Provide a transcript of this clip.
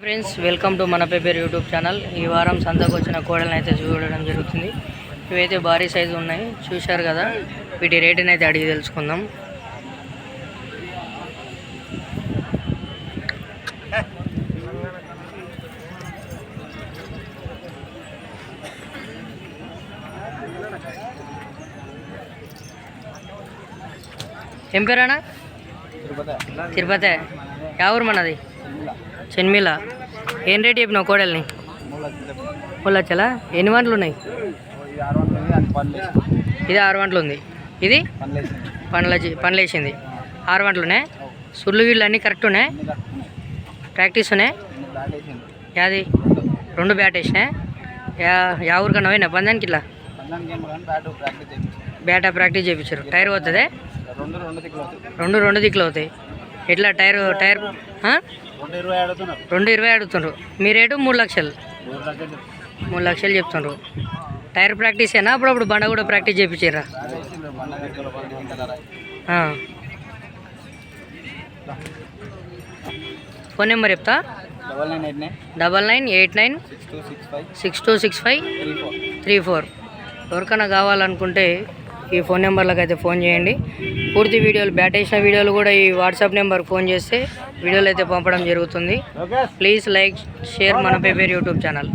Friends welcome to మన paper YouTube channel ఈ వారం సంతకు వచ్చిన కోడలను అయితే చూడడం జరుగుతుంది. ఇవైతే భారీ సైజు ఉన్నాయి. చూశారు కదా? వీటి రేటుని అయితే అడిగి తెలుసుకుందాం. ఏం పేరానా తిరుపతి. యా ఊరు మనది? చెన్మిల ఏం రేట్ చెప్పినావు కోడల్ని? మూడు ఎన్ని వంటలు ఉన్నాయి? ఇది ఆరు వంటలు ఉంది. ఇది? పండ్ల పండ్లు వేసింది ఆరు వంటలు ఉన్నాయి. సుళ్ళు వీళ్ళు అన్నీ కరెక్ట్ ఉన్నాయి. ప్రాక్టీస్ ఉన్నాయి. యాది? రెండు బ్యాట్ వేసినాయి. యా యా ఊరికన్నా పోయినా పందానికి ఇట్లా? బ్యాటా ప్రాక్టీస్ చేయించారు టైర్ పోతుంది? రెండు రెండు దిక్కులు అవుతాయి. ఎట్లా? టైర్ టైర్ రెండు ఇరవై అడుగుతుండ్రు. మీ రేటు మూడు లక్షలు. మూడు లక్షలు చెప్తుండ్రు. టైర్ ప్రాక్టీస్ అయినా అప్పుడప్పుడు బండ కూడా ప్రాక్టీస్ చేయించారా ఫోన్ నెంబర్ చెప్తా? Double nine eight nine. Six two six five. Three four. ఎవరికైనా కావాలనుకుంటే ఈ ఫోన్ నెంబర్లకు అయితే ఫోన్ చేయండి. పూర్తి వీడియోలు బ్యాట్ వేసిన వీడియోలు కూడా ఈ వాట్సాప్ నెంబర్కి ఫోన్ చేస్తే వీడియోలు అయితే పంపడం జరుగుతుంది. ప్లీజ్ లైక్ షేర్ మన పేపర్ యూట్యూబ్ ఛానల్.